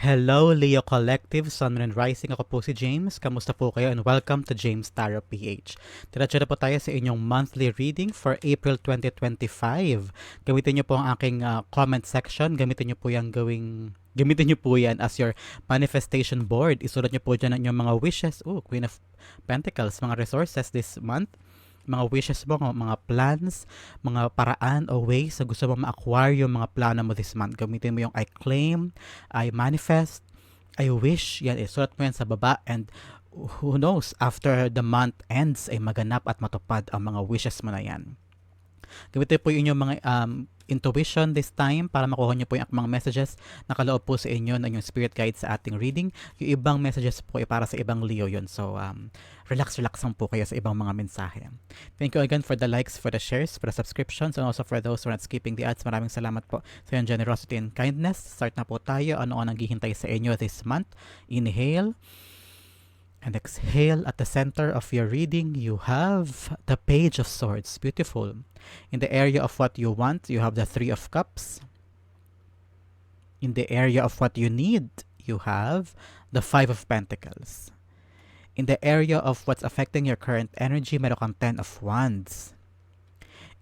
Hello, Leo Collective, Sun, Moon, and Rising. Ako po si James. Kamusta po kayo? And welcome to James Tarot PH. Na po tayo sa inyong monthly reading for April 2025. Gamitin niyo po ang aking uh, comment section. Gamitin niyo po yung gawing Gamitin niyo po yan as your manifestation board. Isulat niyo po dyan ang inyong mga wishes. Oh, Queen of Pentacles, mga resources this month mga wishes mo, mga plans, mga paraan o ways na gusto mo ma-acquire yung mga plano mo this month. Gamitin mo yung I claim, I manifest, I wish. Yan, isulat mo yan sa baba and who knows, after the month ends ay maganap at matupad ang mga wishes mo na yan. Gamitin po yung inyong mga um, intuition this time para makuha niyo po yung mga messages na kaloob po sa inyo ng yung spirit guide sa ating reading. Yung ibang messages po ay para sa ibang Leo yun. So, um, relax, relax lang po kayo sa ibang mga mensahe. Thank you again for the likes, for the shares, for the subscriptions, and also for those who are not skipping the ads. Maraming salamat po sa yung generosity and kindness. Start na po tayo. Ano ang naghihintay sa inyo this month? Inhale. And exhale at the center of your reading, you have the Page of Swords. Beautiful. In the area of what you want, you have the Three of Cups. In the area of what you need, you have the Five of Pentacles. In the area of what's affecting your current energy, meron kang Ten of Wands.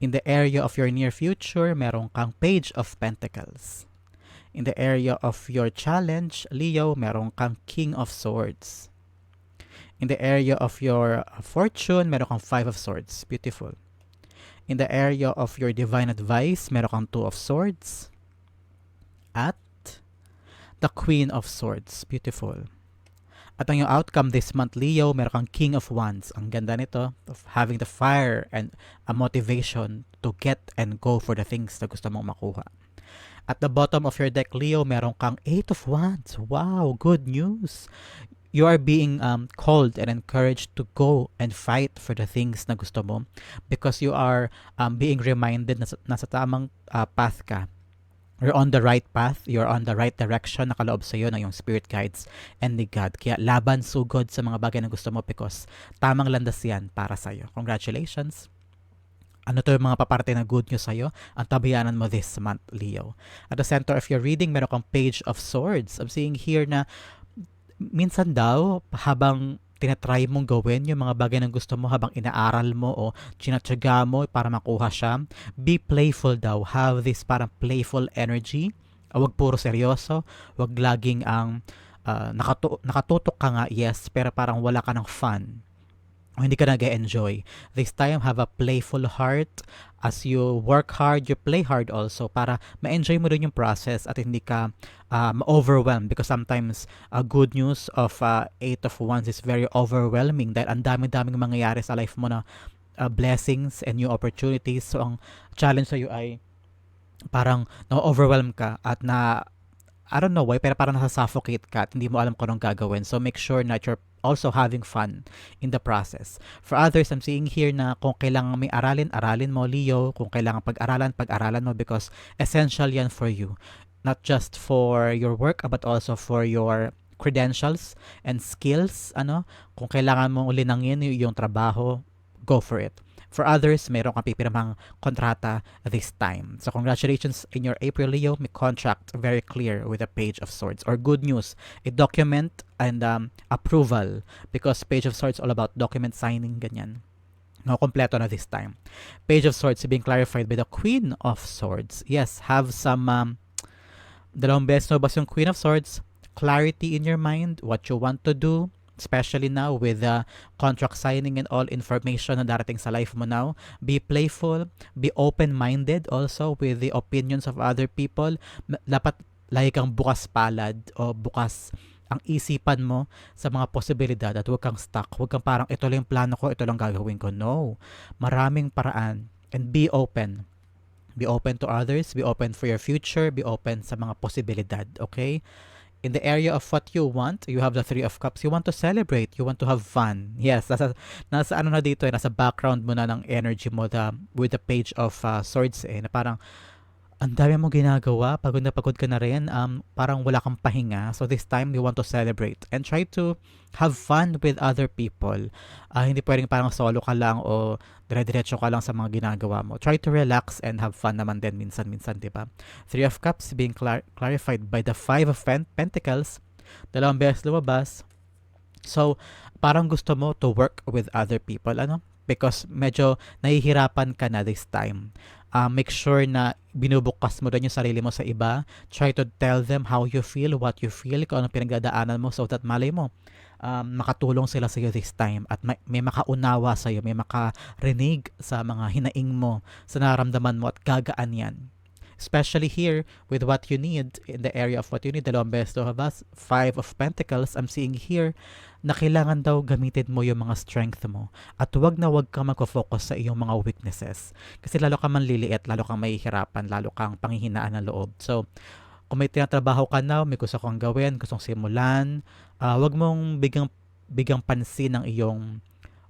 In the area of your near future, meron kang Page of Pentacles. In the area of your challenge, Leo, meron kang King of Swords. In the area of your fortune, meron kang Five of Swords. Beautiful. In the area of your divine advice, meron kang Two of Swords. At the Queen of Swords. Beautiful. At ang yung outcome this month, Leo, meron kang King of Wands. Ang ganda nito, of having the fire and a motivation to get and go for the things na gusto mong makuha. At the bottom of your deck, Leo, meron kang Eight of Wands. Wow, good news you are being um, called and encouraged to go and fight for the things na gusto mo because you are um, being reminded na sa, nasa tamang uh, path ka. You're on the right path, you're on the right direction, nakaloob sa iyo ng yung spirit guides and ni God. Kaya laban sugod sa mga bagay na gusto mo because tamang landas yan para sa iyo. Congratulations! Ano to yung mga paparte na good news sa'yo? Ang tabayanan mo this month, Leo. At the center of your reading, meron kang Page of Swords. I'm seeing here na minsan daw, habang tinatry mong gawin yung mga bagay na gusto mo habang inaaral mo o chinatsaga mo para makuha siya, be playful daw. Have this parang playful energy. Huwag puro seryoso. Huwag laging ang uh, nakatu- nakatutok ka nga, yes, pero parang wala ka ng fun o hindi ka nag-enjoy. This time, have a playful heart. As you work hard, you play hard also para ma-enjoy mo rin yung process at hindi ka uh, ma-overwhelmed because sometimes uh, good news of uh, Eight of Wands is very overwhelming dahil ang dami-daming mangyayari sa life mo na uh, blessings and new opportunities. So, ang challenge sa iyo ay parang na-overwhelm ka at na I don't know why, pero parang nasa-suffocate ka at hindi mo alam kung anong gagawin. So, make sure na you're also having fun in the process. For others, I'm seeing here na kung kailangan may aralin, aralin mo, Leo. Kung kailangan pag-aralan, pag-aralan mo because essential yan for you. Not just for your work, but also for your credentials and skills. Ano? Kung kailangan mong ulinangin yung trabaho, go for it. For others, meron kang pipirmang kontrata this time. So congratulations in your April Leo, may contract very clear with a page of swords or good news, a document and um, approval because page of swords all about document signing ganyan. No, kompleto na this time. Page of Swords being clarified by the Queen of Swords. Yes, have some um, dalawang beses no ba yung Queen of Swords? Clarity in your mind, what you want to do, especially now with the contract signing and all information na darating sa life mo now. Be playful, be open-minded also with the opinions of other people. Dapat lagi kang bukas palad o bukas ang isipan mo sa mga posibilidad at huwag kang stuck. Huwag kang parang ito lang yung plano ko, ito lang gagawin ko. No. Maraming paraan. And be open. Be open to others. Be open for your future. Be open sa mga posibilidad. Okay? In the area of what you want, you have the Three of Cups, you want to celebrate, you want to have fun. Yes, nasa, nasa ano na dito, eh, nasa background mo na ng energy mo the, with the Page of uh, Swords eh, na parang ang dami mong ginagawa, pagod na pagod ka na rin, um, parang wala kang pahinga. So this time, you want to celebrate and try to have fun with other people. Uh, hindi pwedeng parang solo ka lang o dire-diretso ka lang sa mga ginagawa mo. Try to relax and have fun naman din minsan-minsan, di ba? Three of Cups being clar- clarified by the Five of Pen- Pentacles. Dalawang beses lumabas. So, parang gusto mo to work with other people, ano? Because medyo nahihirapan ka na this time uh, make sure na binubukas mo rin yung sarili mo sa iba. Try to tell them how you feel, what you feel, kung anong pinagdadaanan mo so that malay mo um, makatulong sila sa iyo this time at may, may makaunawa sa iyo, may makarinig sa mga hinaing mo, sa nararamdaman mo at gagaan yan. Especially here with what you need in the area of what you need. Dalawang beses have us. Five of Pentacles, I'm seeing here na kailangan daw gamitin mo yung mga strength mo at wag na wag kang magfo-focus sa iyong mga weaknesses kasi lalo kang manliliit, lalo kang mahihirapan, lalo kang panghihinaan ng loob. So, kung may tinatrabaho ka na, may gusto kang gawin, gustong simulan, uh, wag mong bigang bigang pansin ng iyong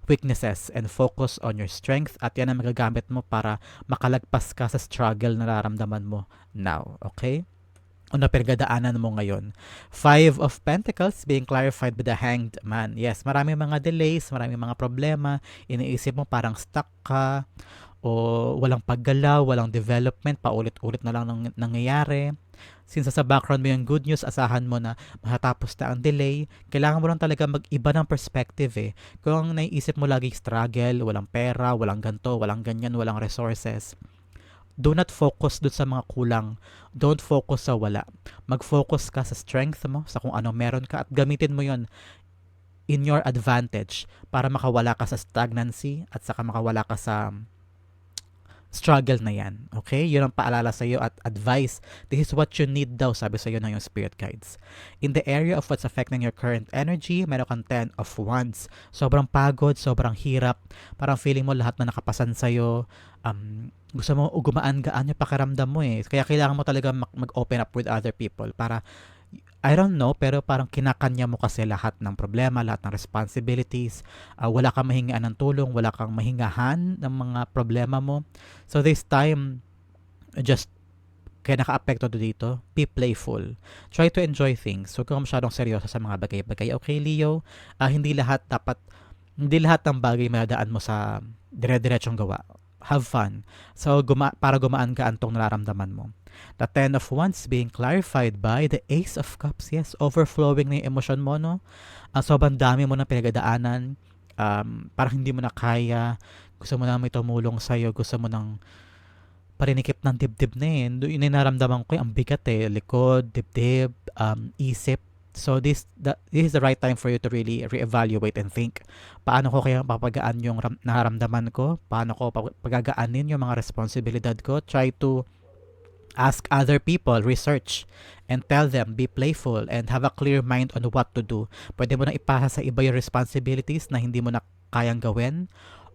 weaknesses and focus on your strength at yan ang magagamit mo para makalagpas ka sa struggle na nararamdaman mo now. Okay? o na pinagdaanan mo ngayon. Five of Pentacles being clarified by the Hanged Man. Yes, marami mga delays, marami mga problema. Iniisip mo parang stuck ka o walang paggalaw, walang development, paulit-ulit na lang nang nangyayari. Since sa background mo yung good news, asahan mo na matatapos na ang delay. Kailangan mo lang talaga mag-iba ng perspective eh. Kung naiisip mo lagi struggle, walang pera, walang ganto, walang ganyan, walang resources do not focus dun sa mga kulang. Don't focus sa wala. Mag-focus ka sa strength mo, sa kung ano meron ka at gamitin mo yon in your advantage para makawala ka sa stagnancy at saka makawala ka sa struggle na yan. Okay? Yun ang paalala sa iyo at advice. This is what you need daw, sabi sa iyo ng yung spirit guides. In the area of what's affecting your current energy, meron kang 10 of wands. Sobrang pagod, sobrang hirap. Parang feeling mo lahat na nakapasan sa iyo. Um, gusto mo gumaan-gaan yung pakiramdam mo eh. Kaya kailangan mo talaga mag-open up with other people para I don't know, pero parang kinakanya mo kasi lahat ng problema, lahat ng responsibilities. Uh, wala kang mahingaan ng tulong, wala kang mahingahan ng mga problema mo. So this time, just kaya naka-apekto dito, be playful. Try to enjoy things. Huwag kang masyadong seryoso sa mga bagay-bagay. Okay, Leo? Uh, hindi lahat dapat, hindi lahat ng bagay madaan mo sa dire-diretsong gawa. Have fun. So, guma- para gumaan ka antong nararamdaman mo. The Ten of Wands being clarified by the Ace of Cups. Yes, overflowing na yung emosyon mo, no? Uh, sobrang dami mo na pinagdaanan. Um, parang hindi mo na kaya. Gusto mo na may tumulong sa'yo. Gusto mo nang parinikip ng dibdib na eh. Yun yung naramdaman ko, ang bigat eh. Likod, dibdib, um, isip. So this the, this is the right time for you to really reevaluate and think paano ko kaya papagaan yung ram, naramdaman ko paano ko pagagaanin yung mga responsibilidad ko try to Ask other people, research, and tell them, be playful, and have a clear mind on what to do. Pwede mo na ipasa sa iba yung responsibilities na hindi mo na kayang gawin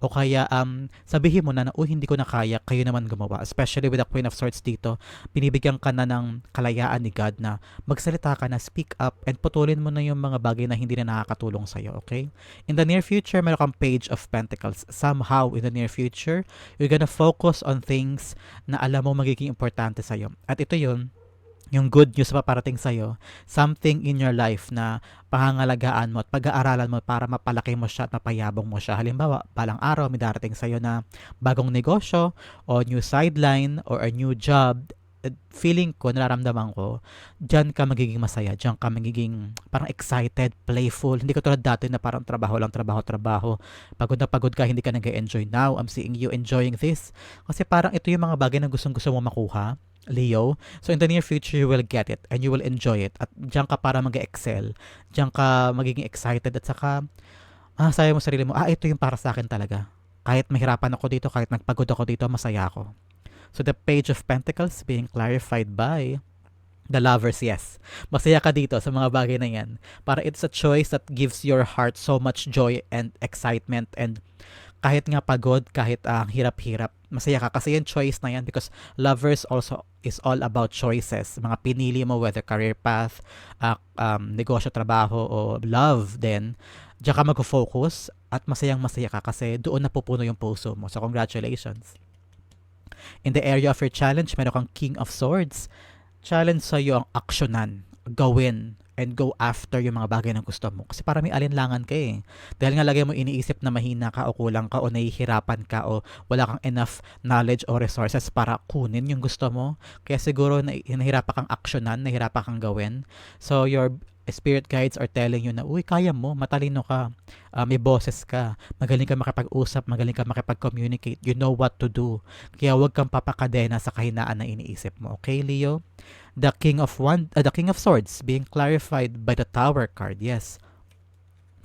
o kaya um, sabihin mo na na, uy, hindi ko na kaya, kayo naman gumawa. Especially with the Queen of Swords dito, binibigyan ka na ng kalayaan ni God na magsalita ka na, speak up, and putulin mo na yung mga bagay na hindi na nakakatulong sa'yo, okay? In the near future, meron kang Page of Pentacles. Somehow, in the near future, you're gonna focus on things na alam mo magiging importante sa'yo. At ito yun, yung good news na paparating sa'yo, something in your life na pangangalagaan mo at pag-aaralan mo para mapalaki mo siya at mapayabong mo siya. Halimbawa, palang araw may darating sa'yo na bagong negosyo o new sideline or a new job feeling ko, nararamdaman ko, dyan ka magiging masaya, dyan ka magiging parang excited, playful. Hindi ka tulad dati na parang trabaho lang, trabaho, trabaho. Pagod na pagod ka, hindi ka nag-enjoy. Now, I'm seeing you enjoying this. Kasi parang ito yung mga bagay na gustong gusto mo makuha Leo. So in the near future, you will get it and you will enjoy it. At diyan ka para mag-excel. Diyan ka magiging excited at saka ah, sayo mo sarili mo, ah, ito yung para sa akin talaga. Kahit mahirapan ako dito, kahit nagpagod ako dito, masaya ako. So the page of pentacles being clarified by the lovers, yes. Masaya ka dito sa mga bagay na yan. Para it's a choice that gives your heart so much joy and excitement and kahit nga pagod, kahit ang uh, hirap-hirap, masaya ka kasi yung choice na yan because lovers also is all about choices. Mga pinili mo whether career path, uh, um, negosyo, trabaho o love then diyan ka mag-focus at masayang masaya ka kasi doon napupuno yung puso mo. So congratulations. In the area of your challenge, meron kang King of Swords. Challenge sa'yo ang aksyonan, gawin, and go after yung mga bagay na gusto mo. Kasi para may alinlangan ka eh. Dahil nga lagi mo iniisip na mahina ka o kulang ka o nahihirapan ka o wala kang enough knowledge o resources para kunin yung gusto mo. Kaya siguro na, nahirapan kang aksyonan, nahirapan kang gawin. So your spirit guides are telling you na, uy, kaya mo, matalino ka, uh, may boses ka, magaling ka makipag-usap, magaling ka makipag-communicate, you know what to do. Kaya huwag kang papakadena sa kahinaan na iniisip mo. Okay, Leo? the King of One, uh, the King of Swords being clarified by the Tower card. Yes.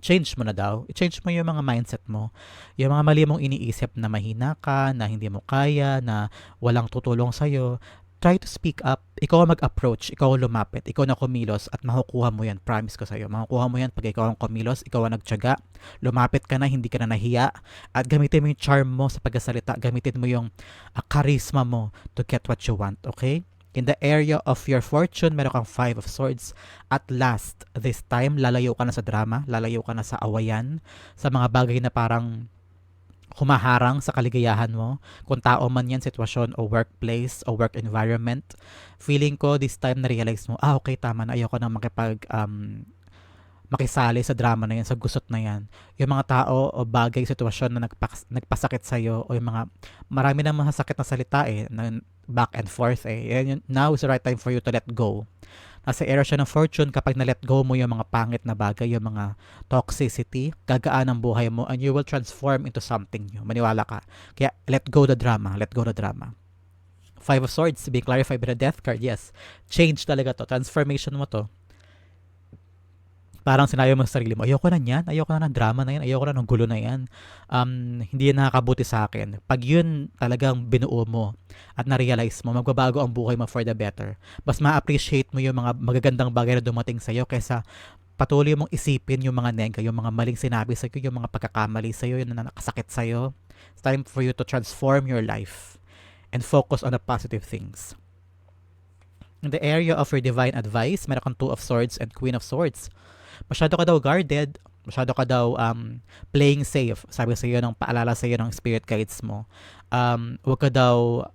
Change mo na daw. I-change mo yung mga mindset mo. Yung mga mali mong iniisip na mahina ka, na hindi mo kaya, na walang tutulong sa'yo. Try to speak up. Ikaw ang mag-approach. Ikaw ang lumapit. Ikaw na kumilos at makukuha mo yan. Promise ko sa'yo. Makukuha mo yan pag ikaw ang kumilos. Ikaw ang nagtyaga. Lumapit ka na, hindi ka na nahiya. At gamitin mo yung charm mo sa pagkasalita. Gamitin mo yung uh, charisma mo to get what you want. Okay? In the area of your fortune, meron kang Five of Swords. At last, this time, lalayo ka na sa drama, lalayo ka na sa awayan, sa mga bagay na parang humaharang sa kaligayahan mo. Kung tao man yan, sitwasyon o workplace o work environment. Feeling ko this time na-realize mo, ah okay, tama na, ayoko na makipag um, makisali sa drama na yan, sa gusot na yan. Yung mga tao o bagay, sitwasyon na nagpas- nagpasakit sa'yo o yung mga, marami na masasakit na salita eh, na back and forth eh. Yun, now is the right time for you to let go. Nasa era siya ng fortune, kapag na-let go mo yung mga pangit na bagay, yung mga toxicity, gagaan ang buhay mo and you will transform into something new. Maniwala ka. Kaya let go the drama, let go the drama. Five of Swords, being clarified by the Death card, yes. Change talaga to. Transformation mo to parang sinabi mo sa sarili mo, ayoko na yan, ayoko na ng drama na yan, ayoko na ng gulo na yan. Um, hindi yan nakakabuti sa akin. Pag yun talagang binuo mo at na-realize mo, magbabago ang buhay mo for the better. Mas ma-appreciate mo yung mga magagandang bagay na dumating sa'yo kaysa patuloy mong isipin yung mga nega, yung mga maling sinabi sa'yo, yung mga pagkakamali sa'yo, yung nakasakit sa'yo. It's time for you to transform your life and focus on the positive things. In the area of your divine advice, meron kang Two of Swords and Queen of Swords masyado ka daw guarded, masyado ka daw um, playing safe. Sabi sa iyo ng paalala sa iyo ng spirit guides mo. Um, wag ka daw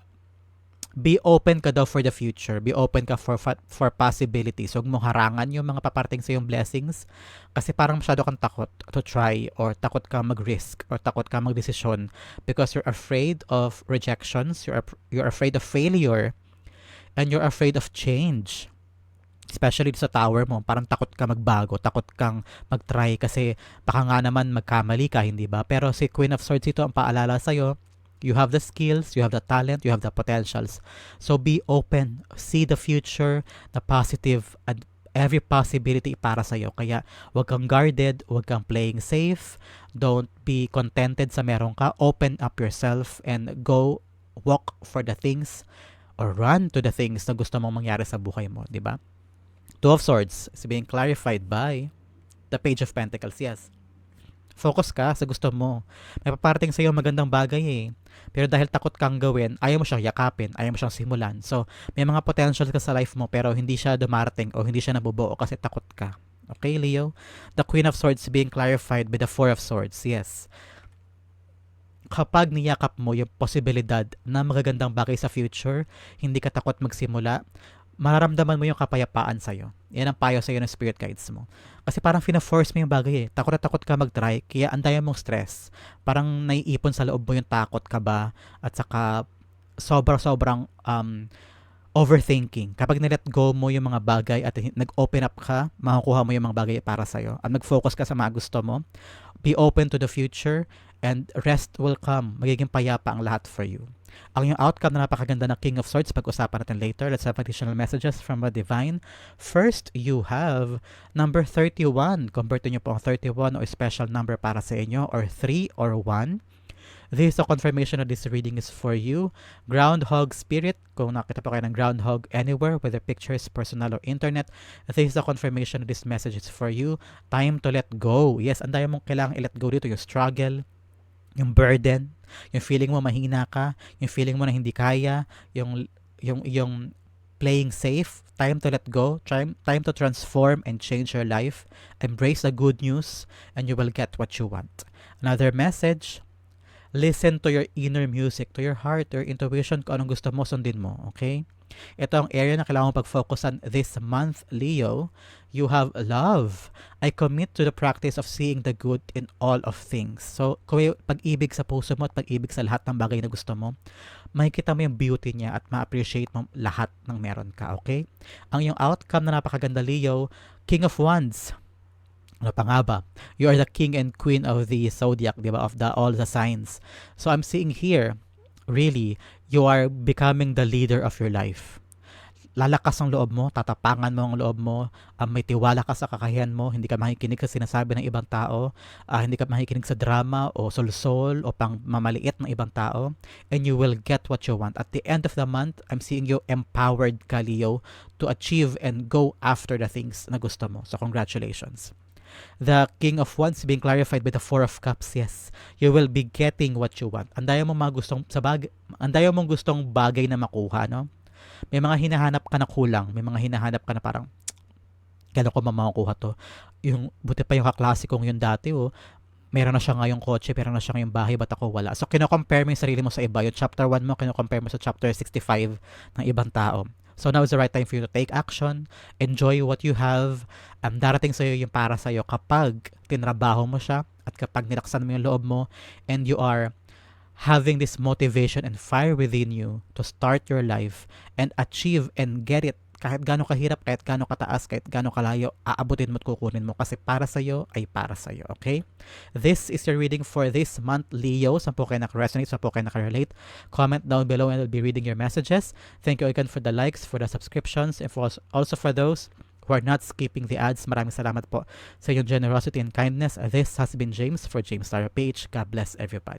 be open ka daw for the future. Be open ka for for possibilities. Huwag mo harangan yung mga paparating sa yung blessings kasi parang masyado kang takot to try or takot ka mag-risk or takot ka mag-desisyon because you're afraid of rejections, you're you're afraid of failure and you're afraid of change especially sa tower mo, parang takot ka magbago, takot kang mag-try kasi baka nga naman magkamali ka, hindi ba? Pero si Queen of Swords ito ang paalala sa'yo, you have the skills, you have the talent, you have the potentials. So be open, see the future, the positive, and every possibility para sa iyo. Kaya wag kang guarded, wag kang playing safe, don't be contented sa meron ka, open up yourself and go walk for the things or run to the things na gusto mong mangyari sa buhay mo, di ba? Two of Swords is being clarified by the Page of Pentacles. Yes. Focus ka sa gusto mo. May paparating sa iyo magandang bagay eh. Pero dahil takot kang gawin, ayaw mo siyang yakapin, ayaw mo siyang simulan. So, may mga potential ka sa life mo pero hindi siya dumarating o hindi siya nabubuo kasi takot ka. Okay, Leo? The Queen of Swords being clarified by the Four of Swords. Yes. Kapag niyakap mo yung posibilidad na magagandang bagay sa future, hindi ka takot magsimula, mararamdaman mo yung kapayapaan sa'yo. Yan ang payo sa'yo ng spirit guides mo. Kasi parang fina-force mo yung bagay eh. Takot na takot ka mag-try, kaya andayan mong stress. Parang naiipon sa loob mo yung takot ka ba, at saka sobra-sobrang um, overthinking. Kapag nilet go mo yung mga bagay at nag-open up ka, makukuha mo yung mga bagay para sa'yo. At nag-focus ka sa mga gusto mo. Be open to the future and rest will come. Magiging payapa ang lahat for you. Ang yung outcome na napakaganda ng King of Swords, pag-usapan natin later. Let's have additional messages from the Divine. First, you have number 31. Convert nyo po ang 31 o special number para sa inyo or 3 or 1. This is a confirmation that this reading is for you. Groundhog Spirit, kung nakita po kayo ng groundhog anywhere, whether pictures, personal, or internet, this is a confirmation that this message is for you. Time to let go. Yes, ang dami mong kailangan i-let go dito. Yung struggle, yung burden, yung feeling mo mahina ka, yung feeling mo na hindi kaya, yung yung yung playing safe, time to let go, time time to transform and change your life. Embrace the good news and you will get what you want. Another message, listen to your inner music, to your heart, to your intuition, kung anong gusto mo, sundin mo, okay? Ito ang area na kailangan mo pag-focusan this month, Leo. You have love. I commit to the practice of seeing the good in all of things. So, kung pag-ibig sa puso mo at pag-ibig sa lahat ng bagay na gusto mo, makikita mo yung beauty niya at ma-appreciate mo lahat ng meron ka, okay? Ang yung outcome na napakaganda, Leo, King of Wands. Ano pa nga ba? You are the king and queen of the zodiac, di ba? Of the all the signs. So I'm seeing here, really, you are becoming the leader of your life. Lalakas ang loob mo, tatapangan mo ang loob mo, um, may tiwala ka sa kakayahan mo, hindi ka makikinig sa sinasabi ng ibang tao, ah, hindi ka makikinig sa drama o solsol o pang mamaliit ng ibang tao, and you will get what you want. At the end of the month, I'm seeing you empowered ka, Leo, to achieve and go after the things na gusto mo. So congratulations. The King of Wands being clarified by the Four of Cups, yes. You will be getting what you want. Andayo mo mga gustong sa bag, andayo mong gustong bagay na makuha, no? May mga hinahanap ka na kulang, may mga hinahanap ka na parang kailan ko mamakuha to. Yung buti pa yung kaklase kong yun dati, oh. Meron na siya ngayong kotse, meron na siya ngayong bahay, ba't ako wala? So, kino-compare mo yung sarili mo sa iba. Yung chapter 1 mo, kino-compare mo sa chapter 65 ng ibang tao. So now is the right time for you to take action, enjoy what you have, um, darating sa'yo yung para sa'yo kapag tinrabaho mo siya at kapag nilaksan mo yung loob mo and you are having this motivation and fire within you to start your life and achieve and get it kahit gaano kahirap, kahit gaano kataas, kahit gaano kalayo, aabutin mo at kukunin mo kasi para sa'yo ay para sa'yo, okay? This is your reading for this month, Leo. Saan po kayo nakaresonate, saan po kayo nakarelate. Comment down below and I'll be reading your messages. Thank you again for the likes, for the subscriptions, and for also for those who are not skipping the ads. Maraming salamat po sa inyong generosity and kindness. This has been James for James Star Page. God bless everybody.